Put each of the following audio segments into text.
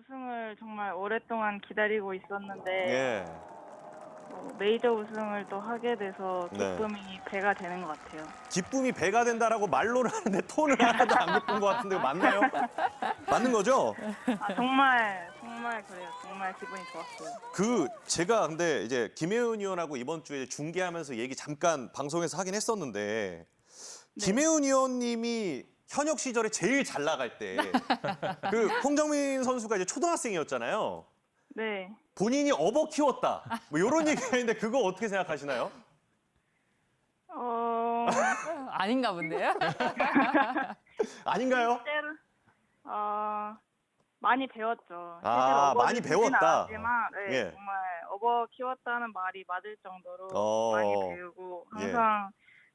우승을 정말 오랫동안 기다리고 있었는데 예. 어, 메이저 우승을 또 하게 돼서 네. 기쁨이 배가 되는 것 같아요. 기쁨이 배가 된다라고 말로는 하는데 톤을 하나도 안 기쁜 것 같은데 맞나요? 맞는 거죠? 아, 정말 정말 그래요. 정말 기분이 좋았어요. 그 제가 근데 이제 김혜은 의원하고 이번 주에 중계하면서 얘기 잠깐 방송에서 하긴 했었는데 네. 김혜은 의원님이 현역 시절에 제일 잘 나갈 때 그 홍정민 선수가 이제 초등학생이었잖아요. 네. 본인이 업어 키웠다. 뭐 이런 얘기가 있는데 그거 어떻게 생각하시나요? 어, 아닌가 본데요? 아닌가요? 때로 어, 많이 배웠죠. 아, 실제로 많이 키우진 배웠다. 않았지만, 네, 예. 정말 업어 키웠다는 말이 맞을 정도로 어. 많이 배우고 예. 항상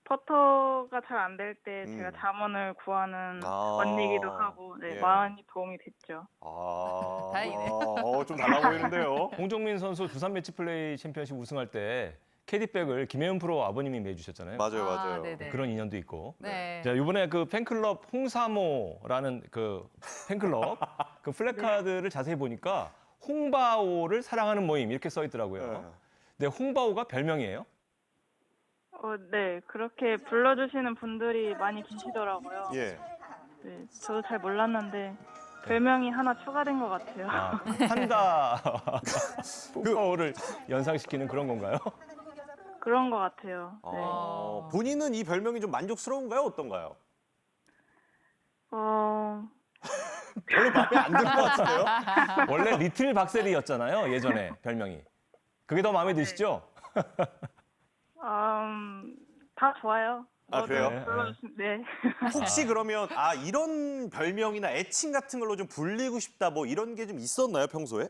퍼터가 잘 안 될 때 음. 제가 자문을 구하는 아. 언니기도 하고 네, 예. 많이 도움이 됐죠. 아, 다행이네. 어, 좀 달라 보이는데요. 홍정민 선수 두산 매치 플레이 챔피언십 우승할 때 캐디백을 김혜은 프로 아버님이 매주셨잖아요. 맞아요, 아, 맞아요. 네네. 그런 인연도 있고. 네. 자, 이번에 그 팬클럽 홍사모라는 그 팬클럽 그 플래카드를 자세히 보니까 홍바오를 사랑하는 모임 이렇게 써 있더라고요. 근데 홍바오가 별명이에요? 어, 네, 그렇게 불러주시는 분들이 많이 계시더라고요. 예. 네, 저도 잘 몰랐는데 별명이 하나 추가된 것 같아요. 아, 판다 홍바오를 연상시키는 그런 건가요? 그런 것 같아요. 네. 어, 본인은 이 별명이 좀 만족스러운가요? 어떤가요? 어, 별로 마음에 안 드는 것 같은데요? 원래 리틀 박세리였잖아요, 예전에 별명이. 그게 더 마음에 드시죠? 음, 다 좋아요. 아, 뭐든 그래요? 불러주시- 네. 혹시 그러면 아 이런 별명이나 애칭 같은 걸로 좀 불리고 싶다 뭐 이런 게 좀 있었나요 평소에?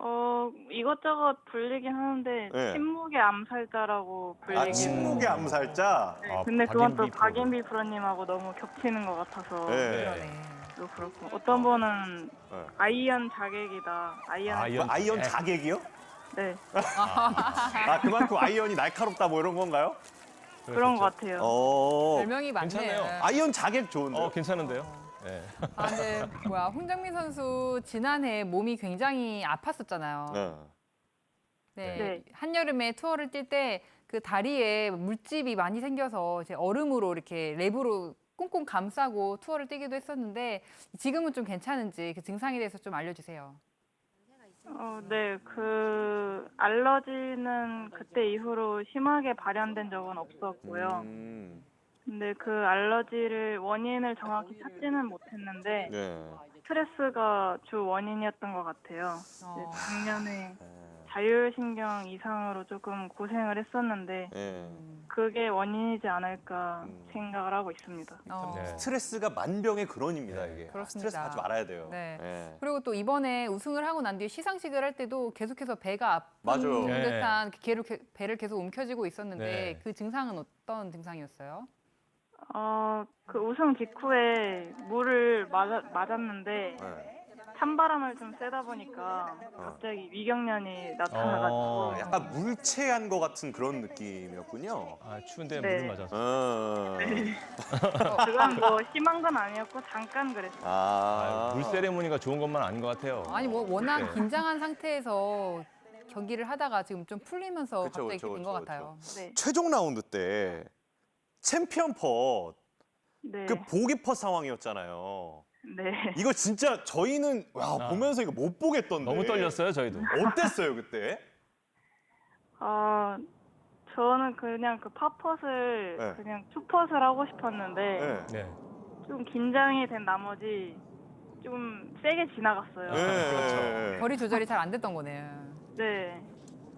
어, 이것저것 불리긴 하는데 네. 침묵의 암살자라고 불리긴 아 침묵의 암살자. 네, 아, 근데 그건 또 박인비 프로. 박인비 프로님하고 너무 겹치는 것 같아서 네. 그러네. 또 그렇고 어떤 분은 네. 아이언 자객이다. 아이언, 아이언. 뭐 아이언 네. 자객이요? 네 아 그만큼 아이언이 날카롭다 뭐 이런 건가요? 그런 것 같아요. 어 별명이 많네요. 괜찮네요. 아이언 자객 좋은데. 어, 괜찮은데요? 네. 아, 근데 뭐야 홍정민 선수 지난해 몸이 굉장히 아팠었잖아요. 네. 네. 네. 한여름에 투어를 뛸 때 그 다리에 물집이 많이 생겨서 이제 얼음으로 이렇게 랩으로 꽁꽁 감싸고 투어를 뛰기도 했었는데 지금은 좀 괜찮은지 그 증상에 대해서 좀 알려주세요. 어, 네, 그 알러지는 그때 이후로 심하게 발현된 적은 없었고요. 음, 근데 그 알러지를 원인을 정확히 찾지는 못했는데 네. 스트레스가 주 원인이었던 것 같아요. 어. 네, 작년에 자율신경 이상으로 조금 고생을 했었는데 네. 그게 원인이지 않을까 음. 생각을 하고 있습니다. 어. 네. 스트레스가 만병의 근원입니다 이게. 그렇습니다. 스트레스 받지 말아야 돼요. 네. 네. 그리고 또 이번에 우승을 하고 난 뒤에 시상식을 할 때도 계속해서 배가 아픈 맞아요. 네. 듯한 개를, 배를 계속 움켜쥐고 있었는데 네. 그 증상은 어떤 증상이었어요? 어, 그 우승 직후에 물을 맞아, 맞았는데 네. 찬바람을 좀 쐬다 보니까 갑자기 위경련이 나타나가지고 어, 약간 물체한 것 같은 그런 느낌이었군요. 아, 추운데 네. 물을 맞아서. 어. 그건 뭐 심한 건 아니었고 잠깐 그랬어요. 아, 아, 물 세레모니가 좋은 것만 아닌 것 같아요. 아니 뭐 워낙 네. 긴장한 상태에서 경기를 하다가 지금 좀 풀리면서 그쵸, 갑자기 그쵸, 된 것 그쵸, 같아요. 네, 최종 라운드 때 챔피언 펫, 네, 그 보기 펫 상황이었잖아요. 네. 이거 진짜 저희는 와, 아. 보면서 이거 못 보겠던데. 너무 떨렸어요, 저희도. 어땠어요 그때? 어, 저는 그냥 그 팝펫을 네. 그냥 투펫을 하고 싶었는데 네. 네. 좀 긴장이 된 나머지 좀 세게 지나갔어요. 네. 그렇죠. 거리 조절이 잘 안 됐던 거네요. 네.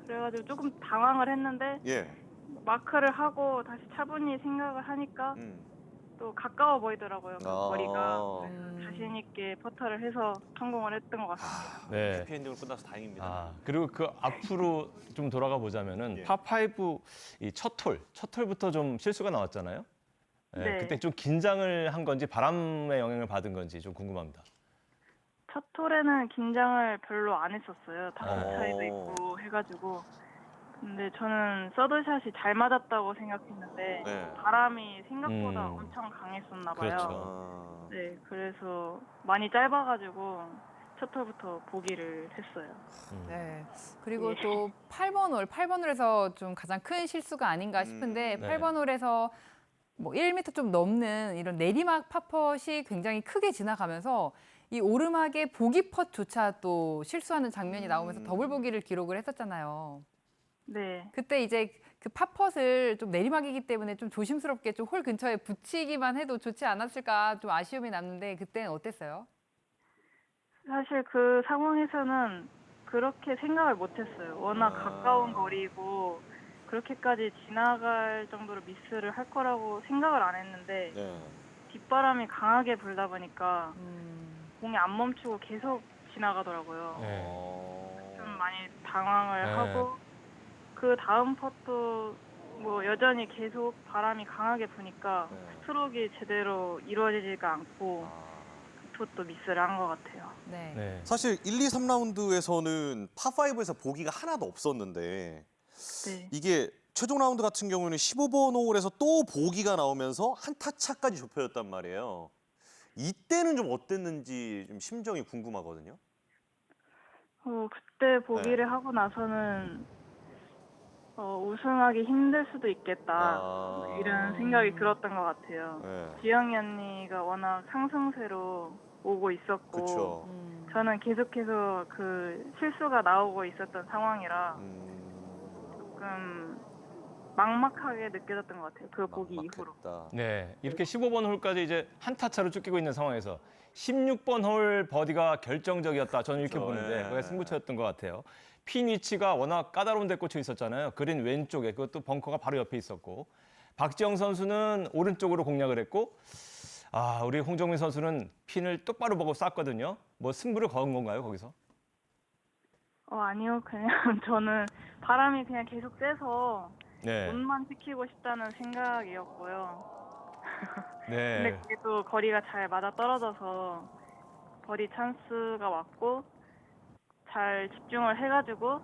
그래가지고 조금 당황을 했는데 예. 마크를 하고 다시 차분히 생각을 하니까 음. 또 가까워 보이더라고요. 그 아. 거리가 음. 자신 있게 퍼터를 해서 성공을 했던 것 같습니다. 네. 해피엔딩으로 끝나서 다행입니다. 아, 그리고 그 앞으로 좀 돌아가 보자면은 예. 파5 이첫 홀, 첫 홀부터 좀 실수가 나왔잖아요. 네, 네. 그때 좀 긴장을 한 건지 바람의 영향을 받은 건지 좀 궁금합니다. 첫 톨에는 긴장을 별로 안 했었어요. 다섯 어. 차이도 있고 해가지고 근데 저는 서드샷이 잘 맞았다고 생각했는데 네. 바람이 생각보다 음. 엄청 강했었나 봐요. 그렇죠. 아, 네, 그래서 많이 짧아가지고 첫 홀부터 보기를 했어요. 음. 네. 그리고 예. 또 8번 홀, 8번 홀에서 좀 가장 큰 실수가 아닌가 싶은데 음, 네. 8번 홀에서 뭐 1m 좀 넘는 이런 내리막 파펫이 굉장히 크게 지나가면서 이 오르막의 보기 펫조차 또 실수하는 장면이 나오면서 음. 더블 보기를 기록을 했었잖아요. 네, 그때 이제 그 팝펫을 좀 내리막이기 때문에 좀 조심스럽게 좀 홀 근처에 붙이기만 해도 좋지 않았을까 좀 아쉬움이 남는데 그때는 어땠어요? 사실 그 상황에서는 그렇게 생각을 못했어요. 워낙 아. 가까운 거리고 그렇게까지 지나갈 정도로 미스를 할 거라고 생각을 안 했는데 네. 뒷바람이 강하게 불다 보니까 음, 공이 안 멈추고 계속 지나가더라고요. 네. 어. 좀 많이 당황을 네. 하고 그 다음 퍼도 뭐 여전히 계속 바람이 강하게 부니까 네. 스트로크가 제대로 이루어지지가 않고 아. 그 폿도 미스를 한 것 같아요. 네. 네. 사실 1, 2, 3라운드에서는 파5에서 보기가 하나도 없었는데 네. 이게 최종 라운드 같은 경우는 15번 홀에서 또 보기가 나오면서 한타 차까지 좁혀졌단 말이에요. 이때는 좀 어땠는지 좀 심정이 궁금하거든요. 어, 그때 보기를 네. 하고 나서는 어, 우승하기 힘들 수도 있겠다 아. 이런 생각이 들었던 것 같아요. 네. 지영이 언니가 워낙 상승세로 오고 있었고. 음. 저는 계속해서 그 실수가 나오고 있었던 상황이라 음, 조금 막막하게 느껴졌던 것 같아요. 그 보기 이후로. 막막했다. 네, 이렇게 15번 홀까지 이제 한타 차로 쫓기고 있는 상황에서 16번 홀 버디가 결정적이었다. 저는 이렇게 그렇죠. 보는데 예. 그게 승부처였던 것 같아요. 핀 위치가 워낙 까다로운 데 꽂혀 있었잖아요. 그린 왼쪽에 그것도 벙커가 바로 옆에 있었고 박지영 선수는 오른쪽으로 공략을 했고 아 우리 홍정민 선수는 핀을 똑바로 보고 쐈거든요. 뭐 승부를 거은 건가요 거기서? 어 아니요 그냥 저는 바람이 그냥 계속 세서 네, 운만 지키고 싶다는 생각이었고요. 근데 네, 그게 또 거리가 잘 맞아 떨어져서 버디 찬스가 왔고 잘 집중을 해가지고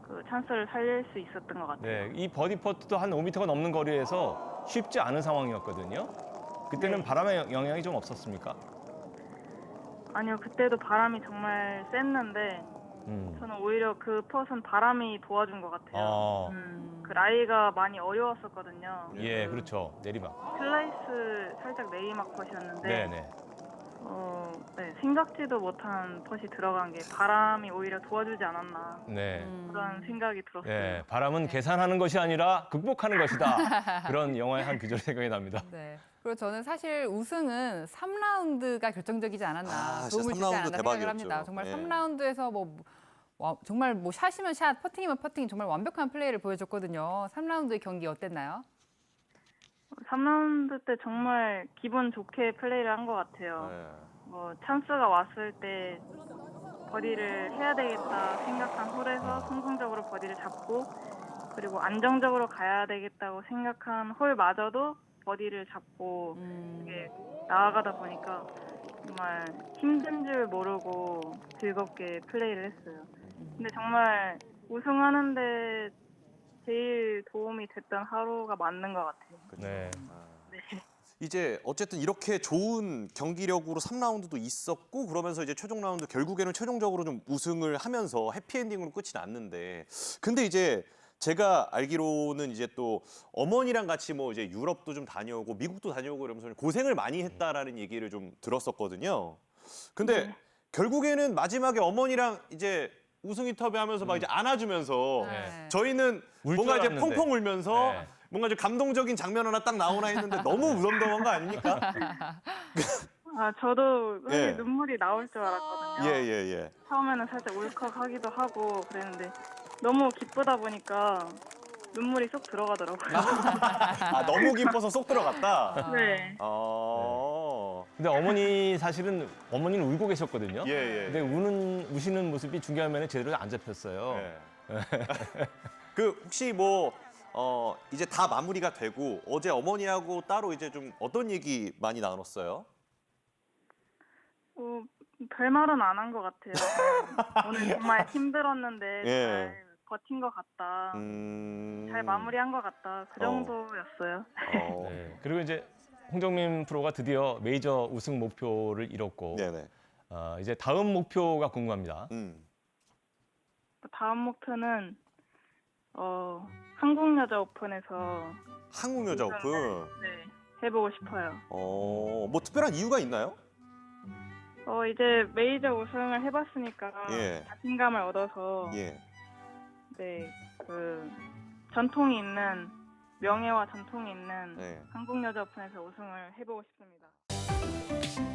그 찬스를 살릴 수 있었던 것 같아요. 네. 이 버디 퍼트도 한 5m가 넘는 거리에서 쉽지 않은 상황이었거든요. 그때는 네. 바람의 영향이 좀 없었습니까? 아니요 그때도 바람이 정말 셌는데 음. 저는 오히려 그 펫은 바람이 도와준 것 같아요. 아, 음. 그 라이가 많이 어려웠었거든요. 예, 그 그렇죠. 내리막. 슬라이스 살짝 내리막 펫이었는데 네, 네. 어, 네, 생각지도 못한 펫이 들어간 게 바람이 오히려 도와주지 않았나 네. 음. 그런 생각이 들었어요. 예, 바람은 계산하는 것이 아니라 극복하는 것이다. 그런 영화의 한 구절이 생각이 납니다. 네. 그리고 저는 사실 우승은 3라운드가 결정적이지 않았나 아, 진짜 도움을 주지 3라운드 않았나 생각을 대박이었죠. 합니다. 정말 예. 3라운드에서 뭐 와, 정말 뭐 샷이면 샷, 퍼팅이면 퍼팅 정말 완벽한 플레이를 보여줬거든요. 3라운드의 경기 어땠나요? 3라운드 때 정말 기분 좋게 플레이를 한 것 같아요. 네. 뭐 찬스가 왔을 때 버디를 해야 되겠다 생각한 홀에서 성공적으로 버디를 잡고 그리고 안정적으로 가야 되겠다고 생각한 홀마저도 버디를 잡고 음. 이게 나아가다 보니까 정말 힘든 줄 모르고 즐겁게 플레이를 했어요. 근데 정말 우승하는데 제일 도움이 됐던 하루가 맞는 것 같아요. 그렇죠. 네. 네. 이제 어쨌든 이렇게 좋은 경기력으로 3라운드도 있었고 그러면서 이제 최종 라운드 결국에는 최종적으로 좀 우승을 하면서 해피엔딩으로 끝이 났는데 근데 이제 제가 알기로는 이제 또 어머니랑 같이 뭐 이제 유럽도 좀 다녀오고 미국도 다녀오고 이러면서 고생을 많이 했다라는 얘기를 좀 들었었거든요. 근데 네. 결국에는 마지막에 어머니랑 이제 우승 인터뷰 하면서 막 이제 안아주면서 네. 저희는 울줄 뭔가 이제 알았는데. 펑펑 울면서 네. 뭔가 좀 감동적인 장면 하나 딱 나오나 했는데 너무 무덤덤한 거 아닙니까? 아 저도 사실 예. 눈물이 나올 줄 알았거든요. 예, 예, 예. 처음에는 살짝 울컥하기도 하고 그랬는데 너무 기쁘다 보니까 눈물이 쏙 들어가더라고요. 아, 너무 기뻐서 쏙 들어갔다. 네. 어. 근데 어머니 사실은 어머니는 울고 계셨거든요. 예, 예. 근데 우는 우시는 모습이 중계 화면에 제대로 안 잡혔어요. 예. 그 혹시 뭐 어, 이제 다 마무리가 되고 어제 어머니하고 따로 이제 좀 어떤 얘기 많이 나눴어요? 어, 별말은 안 한 것 같아요. 오늘 정말 힘들었는데 예. 잘 버틴 것 같다. 음. 잘 마무리한 것 같다. 그 어. 정도였어요. 어. 네. 그리고 이제 홍정민 프로가 드디어 메이저 우승 목표를 이뤘고 네네. 어, 이제 다음 목표가 궁금합니다. 음. 다음 목표는 어, 한국 여자 오픈에서 한국 여자 오픈. 네, 해보고 싶어요. 어, 뭐 특별한 이유가 있나요? 어, 이제 메이저 우승을 해봤으니까 예. 자신감을 얻어서 예. 네, 그 전통이 있는 명예와 전통이 있는 네. 한국 여자 오픈에서 우승을 해보고 싶습니다.